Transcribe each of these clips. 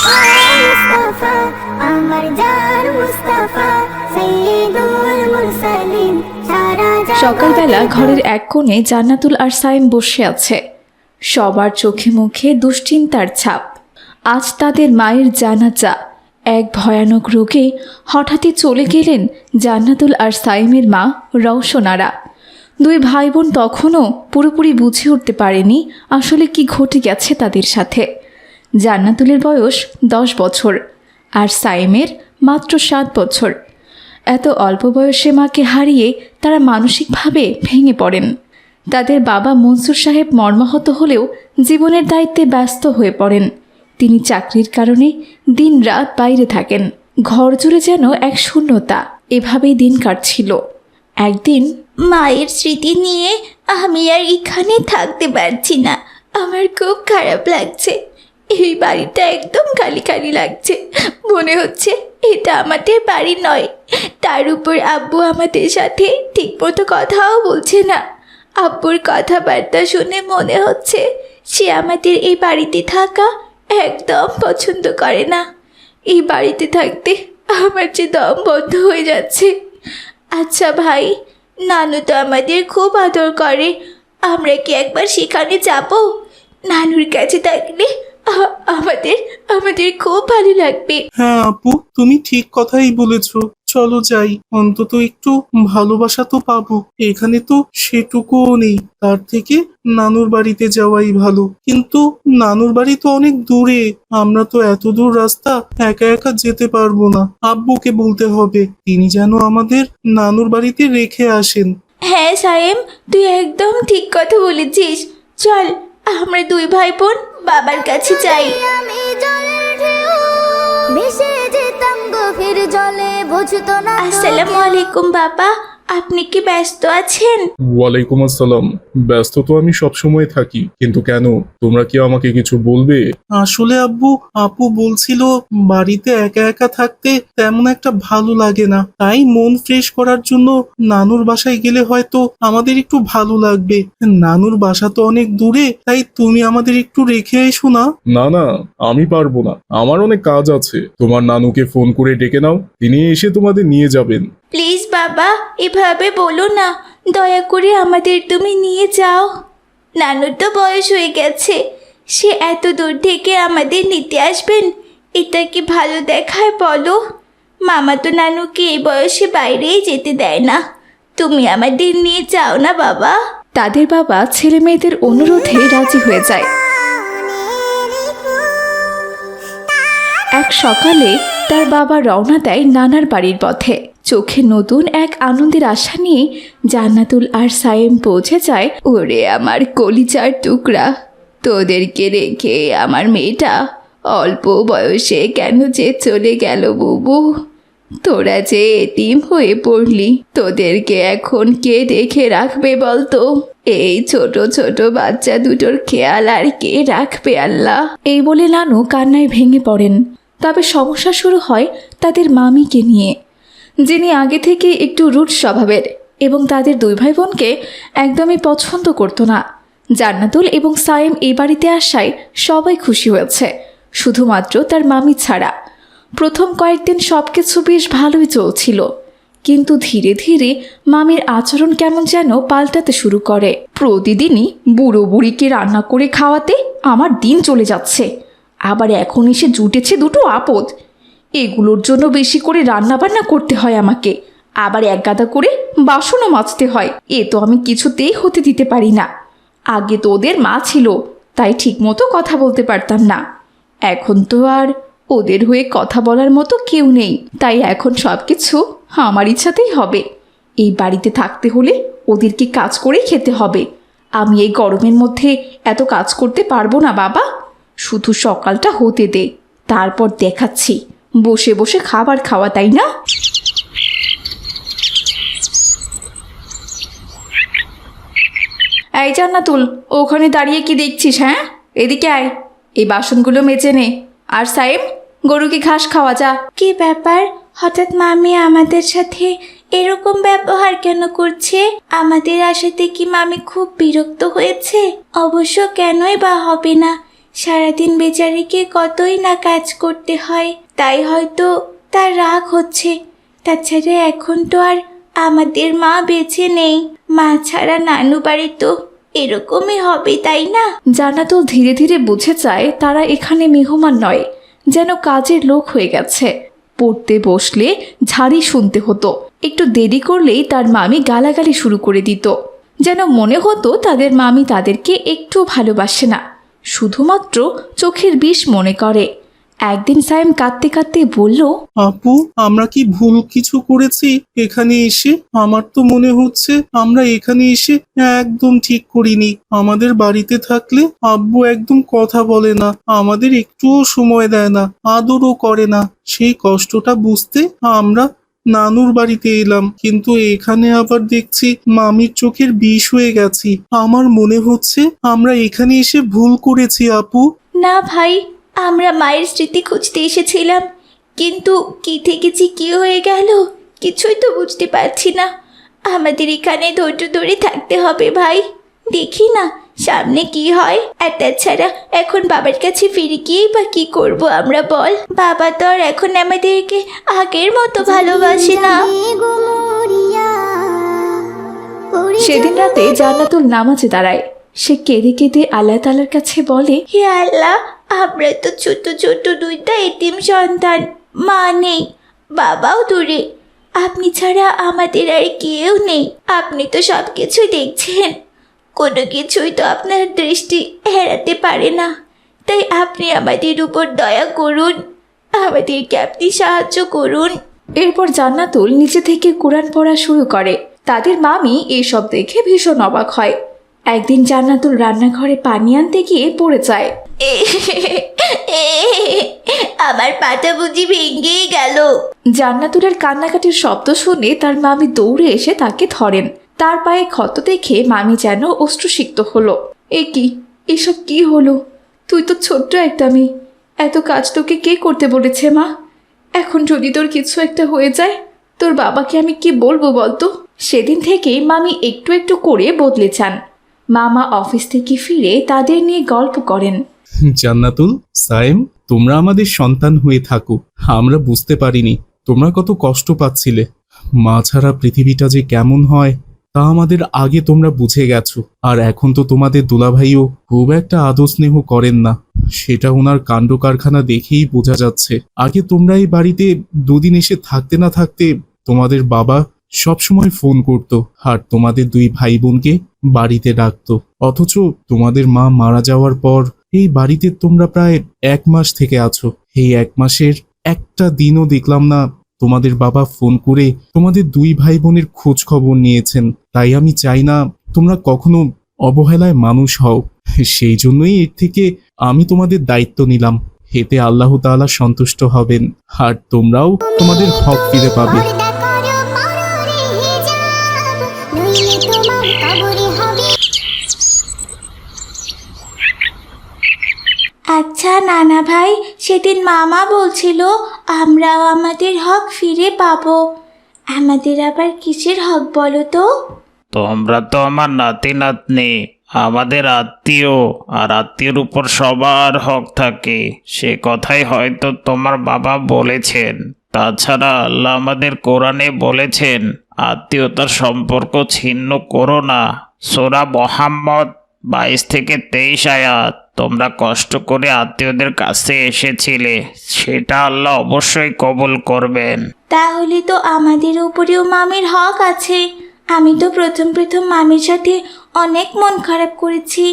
মুস্তাফা আমার জান মুস্তাফা সৈয়দুল মুরসালিন সকালবেলা ঘরের এক কোণে জান্নাতুল আর সাইম বসে আছে। সবার চোখে মুখে দুশ্চিন্তার ছাপ। আজ তাদের মায়ের জানাজা। এক ভয়ানক রোগে হঠাৎই চলে গেলেন জান্নাতুল আর সাইমের মা রওশনারা। দুই ভাই বোন তখনও পুরোপুরি বুঝে উঠতে পারেনি আসলে কি ঘটে গেছে তাদের সাথে। জান্নাতুলের বয়স দশ বছর আর সাইমের মাত্র সাত বছর। এত অল্প বয়সে মাকে হারিয়ে তারা মানসিকভাবে ভেঙে পড়েন। তাদের বাবা মনসুর সাহেব মর্মাহত হলেও জীবনের দায়িত্বে ব্যস্ত হয়ে পড়েন। তিনি চাকরির কারণে দিন রাত বাইরে থাকেন। ঘর জুড়ে যেন এক শূন্যতা এভাবেই দিন কাটছিল। একদিন, মায়ের স্মৃতি নিয়ে আমি আর এখানে থাকতে পারছি না। আমার খুব খারাপ লাগছে। এই বাড়িটা একদম খালি খালি লাগছে। মনে হচ্ছে এটা আমাদের বাড়ি নয়। তার উপর আব্বু আমাদের সাথে ঠিকমতো কথাও বলছে না। আব্বুর কথাবার্তা শুনে মনে হচ্ছে সে আমাদের এই বাড়িতে থাকা একদম পছন্দ করে না। এই বাড়িতে থাকতে আমার যে দম বন্ধ হয়ে যাচ্ছে। আচ্ছা ভাই, নানু তো আমাদের খুব আদর করে। আমরা কি একবার সেখানে যাব? নানুর কাছে থাকলে আমাদের আমাদের খুব ভালো লাগবে। হ্যাঁ আপু তুমি ঠিক কথাই বলেছ। চলো যাই অন্তত একটু ভালোবাসা তো পাবো। এখানে তো সেটুকুও নেই তার থেকে নানুর বাড়িতে যাওয়াই ভালো। কিন্তু নানুর বাড়ি তো অনেক দূরে আমরা তো এত দূর রাস্তা একা একা যেতে পারব না। আব্বুকে বলতে হবে তিনি যেন আমাদের নানুর বাড়িতে রেখে আসেন। হ্যাঁ সায়েম তুই একদম ঠিক কথা বলেছিস। চল আমরা দুই ভাই বোন বাবার কাছে চাই আমি জলের ঢেউ ভেসে যেতাম গভীর জলে বুঝতো না আসসালামু আলাইকুম বাবা। আপনি কি ব্যস্ত আছেন? ওয়ালাইকুম আসসালাম। ব্যস্ত তো আমি সবসময় থাকি কিন্তু কেন? তোমরা কি আমাকে কিছু বলবে? আসলে আব্বু আপু বলছিল বাড়িতে একা একা থাকতে তেমন একটা ভালো লাগে না। তাই মন ফ্রেশ করার জন্য নানুর বাসায় গেলে হয়তো আমাদের একটু ভালো লাগবে। নানুর বাসা তো অনেক দূরে তাই তুমি আমাদের একটু রেখে এসো না। না না আমি পারব না। আমার অনেক কাজ আছে। তোমার নানুকে ফোন করে ডেকে নাও তিনি এসে তোমাদের নিয়ে যাবেন। প্লিজ বাবা, এভাবে বলো না। দয়া করে আমাদের তুমি নিয়ে যাও। নানুর তো বয়স হয়ে গেছে। সে এত দূর থেকে আমাদের নিতে আসবেন? এটা কি ভালো দেখায় বলো? মামা তো নানুকে এই বয়সে বাইরেই যেতে দেয় না। তুমি আমাদের নিয়ে যাও না বাবা। তাদের বাবা ছেলে মেয়েদের অনুরোধে রাজি হয়ে যায়। এক সকালে তার বাবা রওনা দেয় নানার বাড়ির পথে। চোখে নতুন এক আনন্দের আশা নিয়ে জান্নাতুল আর সায়েম পৌঁছে যায়, ওরে আমার কলিচার টুকরা, তোদেরকে রেখে আমার মেয়েটা অল্প বয়সে কেন যে চলে গেল বুবু? তোরা যে এতিম হয়ে পড়লি, তোদেরকে এখন কে দেখে রাখবে বলতো? এই ছোট ছোট বাচ্চা দুটোর খেয়াল আর কে রাখবে আল্লাহ? এই বলে নানু কান্নায় ভেঙে পড়েন। তবে সমস্যা শুরু হয় তাদের মামিকে নিয়ে, যিনি আগে থেকে একটু রুট স্বভাবের এবং তাদের দুই ভাই বোনকে একদমই পছন্দ করতো না। জান্নাতুল এবং সায়েম এই বাড়িতে আসায় সবাই খুশি হয়েছে, শুধুমাত্র তার মামি ছাড়া। প্রথম কয়েকদিন সব কিছু বেশ ভালোই চলছিল, কিন্তু ধীরে ধীরে মামির আচরণ কেমন যেন পাল্টাতে শুরু করে। প্রতিদিনই বুড়ো বুড়িকে রান্না করে খাওয়াতে আমার দিন চলে যাচ্ছে। আবার এখন এসে জুটেছে দুটো আপদ। এগুলোর জন্য বেশি করে রান্না বান্না করতে হয় আমাকে। আবার এক গাদা করে বাসনও মাজতে হয়। এ তো আমি কিছুতেই হতে দিতে পারি না। আগে তো ওদের মা ছিল, তাই ঠিকমতো কথা বলতে পারতাম না। এখন তো আর ওদের হয়ে কথা বলার মতো কেউ নেই, তাই এখন সব কিছু আমার ইচ্ছাতেই হবে। এই বাড়িতে থাকতে হলে ওদেরকে কাজ করেই খেতে হবে। আমি এই গরমের মধ্যে এত কাজ করতে পারব না, বাবা। শুধু সকালটা হতে দে, তারপর দেখাচ্ছি। বসে বসে খাবার খাওয়া, তাই না? এই জান্নাতুল, ওখানে দাঁড়িয়ে কি দেখছিস হ্যাঁ? এদিকে আয়। এই বাসনগুলো মেজে নে। আর সাহেব গরুকে ঘাস খাওয়া, যা। কি ব্যাপার? হঠাৎ মামি আমাদের সাথে এরকম ব্যবহার কেন করছে? আমাদের আশাতে কি মামি খুব বিরক্ত হয়েছে? অবশ্য কেনই বা হবে না। সারাদিন বেচারিকে কতই না কাজ করতে হয়, তাই হয়তো তার রাগ হচ্ছে। তাছাড়া এখন তো আর আমাদের মা বেঁচে নেই। মা ছাড়া নানু বাড়ি তো এরকমই হবে, তাই না? জান্নাতুল ধীরে ধীরে বুঝে যায় তারা এখানে মেহমান নয়, যেন কাজের লোক হয়ে গেছে। পড়তে বসলে ঝাড়ি শুনতে হতো। একটু দেরি করলেই তার মামি গালাগালি শুরু করে দিত। যেন মনে হতো তাদের মামি তাদেরকে একটু ভালোবাসে না। শুধুমাত্র চোখের বিষ মনে করে। একদিন সাইম কাঁদতে কাঁদতে বলল, আপু, আমরা কি ভুল কিছু করেছি? এখানে এসে আমার তো মনে হচ্ছে আমরা এখানে এসে একদম ঠিক করিনি। আমাদের বাড়িতে থাকলে আব্বু একদম কথা বলে না, আমাদের একটুও সময় দেয় না, আদরও করে না। সেই কষ্টটা বুঝতে আমরা নানুর বাড়িতে এলাম, কিন্তু এখানে আবার দেখছি মামির চোখের বিষ হয়ে গেছি। আমার মনে হচ্ছে আমরা এখানে এসে ভুল করেছি, আপু। না ভাই, আমরা মায়ের স্মৃতি খুঁজতে এসেছিলাম, কিন্তু কি থেকেছি কি হয়ে গেল কিছুই তো বুঝতে পারছি না। আমাদের এখানে ধৈর্য ধরে থাকতে হবে ভাই। দেখি না সামনে কি হয়? আর তাছাড়া এখন বাবার কাছে ফিরে গিয়েই বা কি করব আমরা বল? বাবা তো আর এখন আমাদেরকে আগের মতো ভালোবাসে না। সেদিন রাতে জান্নাতুল নামাজে দাঁড়ায়। সে কেঁদে কেঁদে আল্লাহ তালার কাছে বলে হে আল্লাহ আমরা তো ছোট ছোট দুইটা এতিম সন্তান মা নেই বাবাও দূরে। আপনি ছাড়া আমাদের আর কেউ নেই। আপনি তো সব কিছু দেখছেন। কোনো কিছুই তো আপনার দৃষ্টি এড়াতে পারে না। তাই আপনি আমাদের উপর দয়া করুন আমাদেরকে আপনি সাহায্য করুন। এরপর জান্নাতুল নিচে থেকে কোরআন পড়া শুরু করে। তাদের মামি এসব দেখে ভীষণ অবাক হয়। একদিন জান্নাতুল রান্নাঘরে পানি আনতে গিয়ে পড়ে যায়। আমার পাটা বুঝি ভেঙেই গেল। জান্নাতুলের কান্নাকাটির শব্দ শুনে তার মামি দৌড়ে এসে তাকে ধরেন। তার পায়ে ক্ষত দেখে মামি যেন অশ্রুসিক্ত হলো। এ কি? এসব কি হলো? তুই তো ছোট্ট একটা মেয়ে। এত কাজ তোকে কে করতে বলেছে, মা? এখন যদি তোর কিছু একটা হয়ে যায়, তোর বাবাকে আমি কি বলব বলতো? সেদিন থেকেই মামি একটু একটু করে বদলে চান মামা অফিস থেকে ফিরে তাদের নিয়ে গল্প করেন। জান্নাতুল, সায়েম, তোমরা আমাদের সন্তান হয়ে থাকো। আমরা বুঝতে পারিনি তোমরা কত কষ্ট পাচ্ছিলে। মা ছাড়া পৃথিবীটা যে কেমন হয়। তা আমাদের আগে তোমরা বুঝে গেছো, আর এখন তো তোমাদের দুলাভাইও খুব একটা আদর স্নেহ করেন না। সেটা ওনার কাণ্ড কারখানা দেখেই বোঝা যাচ্ছে। আগে তোমরা এই বাড়িতে দুদিন এসে থাকতে না থাকতে তোমাদের বাবা সবসময় ফোন করতো, আর তোমাদের দুই ভাই বোনকে বাড়িতে ডাকতো। অথচ তোমাদের মা মারা যাওয়ার পর এই বাড়িতে তোমরা প্রায় এক মাস থেকে আছো। এই এক মাসের একটা দিনও দেখলাম না তোমাদের বাবা ফোন করে তোমাদের দুই ভাই বোনের খোঁজ খবর নিয়েছেন। তাই আমি চাই না তোমরা কখনো অবহেলায় মানুষ হও। সেই জন্যই এর থেকে আমি তোমাদের দায়িত্ব নিলাম। এতে আল্লাহ তাআলা সন্তুষ্ট হবেন। আর তোমরাও তোমাদের হক ফিরে পাবে। আচ্ছা নানা ভাই, সেদিন মামা বলছিল, আমরাও আমাদের হক ফিরে পাবো। আমাদের আবার কিসের হক বলো তো? তোমরা তো আমার নাতি নাতনি, আমাদের আত্মীয়, আর আত্মীয়র উপর সবার হক থাকে। সে কথাই হয়তো তোমার বাবা বলেছেন। তাছাড়া আল্লাহ আমাদের কোরআনে বলেছেন, আত্মীয়তার সম্পর্ক ছিন্ন করো না। সোরা মোহাম্মদ বাইশ থেকে তেইশ আয়াত। তোমরা কষ্ট করে আত্মীয়দের কাছে এসেছিলে, সেটা আল্লাহ অবশ্যই কবুল করবেন। তাহলে তো আমাদের উপরেও মামির হক আছে। আমি তো প্রথম প্রথম মামির সাথে অনেক মন খারাপ করেছি।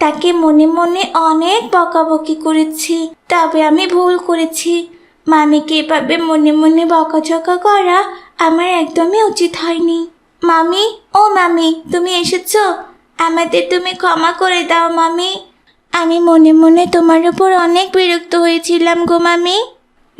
তাকে মনে মনে অনেক বকাবকি করেছি, তবে আমি ভুল করেছি। মামিকে এভাবে মনে মনে বকাঝকা করা আমার একদমই উচিত হয়নি। মামি, ও মামি, তুমি এসেছ? আমাদের তুমি ক্ষমা করে দাও, মামি। আমি মনে মনে তোমার উপর অনেক বিরক্ত হয়েছিলাম গো মামি।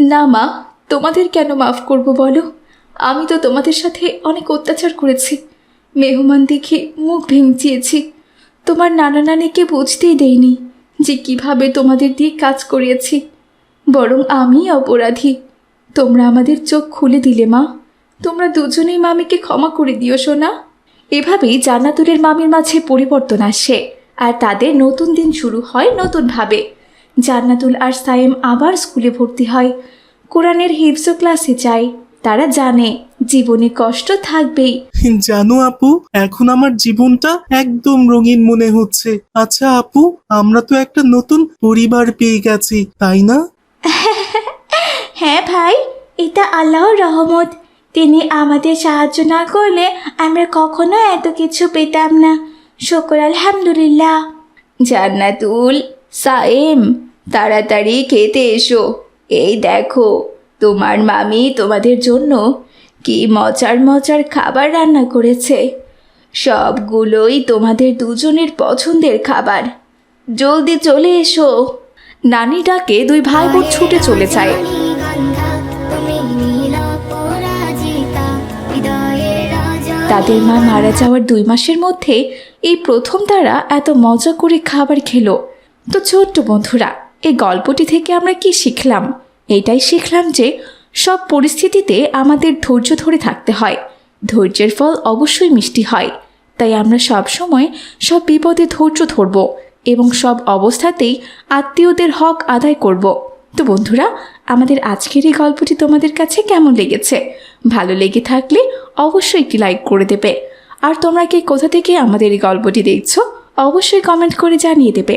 না মা, তোমাদের কেন মাফ করব বলো? আমি তো তোমাদের সাথে অনেক অত্যাচার করেছি। মেহমান দেখে মুখ ভেঙচিয়েছি। তোমার নানা নানিকে বুঝতেই দেইনি যে কীভাবে তোমাদের দিয়ে কাজ করিয়েছি। বরং আমি অপরাধী। তোমরা আমাদের চোখ খুলে দিলে মা। তোমরা দুজনেই মামিকে ক্ষমা করে দিও, সোনা। এভাবেই জান্নাতুলের মামির মাঝে পরিবর্তন আসে। আর তাদের নতুন দিন শুরু হয় নতুনভাবে। জান্নাতুল আর সায়েম আবার স্কুলে ভর্তি হয়। কোরআনের হিফজ ক্লাসে যায়। তারা জানে জীবনে কষ্ট থাকবেই। জানো আপু এখন আমার জীবনটা একদম রঙিন মনে হচ্ছে। আচ্ছা আপু আমরা তো একটা নতুন পরিবার পেয়ে গেছি তাই না? হ্যাঁ ভাই এটা আল্লাহর রহমত। তিনি আমাদের সাহায্য না করলে আমরা কখনো এত কিছু পেতাম না। শুকর, আলহামদুলিল্লাহ। জান্নাতুল সায়েম, তাড়াতাড়ি খেতে এসো। এই দেখো, তোমার মামি তোমাদের জন্য কি মজার মজার খাবার রান্না করেছে। সবগুলোই তোমাদের দুজনের পছন্দের খাবার। জলদি চলে এসো। নানি ডাকে দুই ভাই বোন ছুটে চলে যায়। তাদের মা মারা যাওয়ার দুই মাসের মধ্যে এই প্রথম তারা এত মজা করে খাবার খেলো। তো ছোট্ট বন্ধুরা, এই গল্পটি থেকে আমরা কি শিখলাম? এটাই শিখলাম যে সব পরিস্থিতিতে আমাদের ধৈর্য ধরে থাকতে হয়। ধৈর্যের ফল অবশ্যই মিষ্টি হয়। তাই আমরা সব সময় সব বিপদে ধৈর্য ধরব এবং সব অবস্থাতেই আত্মীয়দের হক আদায় করব। তো বন্ধুরা আমাদের আজকের এই গল্পটি তোমাদের কাছে কেমন লেগেছে? ভালো লেগে থাকলে অবশ্যই একটি লাইক করে দেবে। আর তোমরা কি কোথা থেকে আমাদের এই গল্পটি দেখছ, অবশ্যই কমেন্ট করে জানিয়ে দেবে।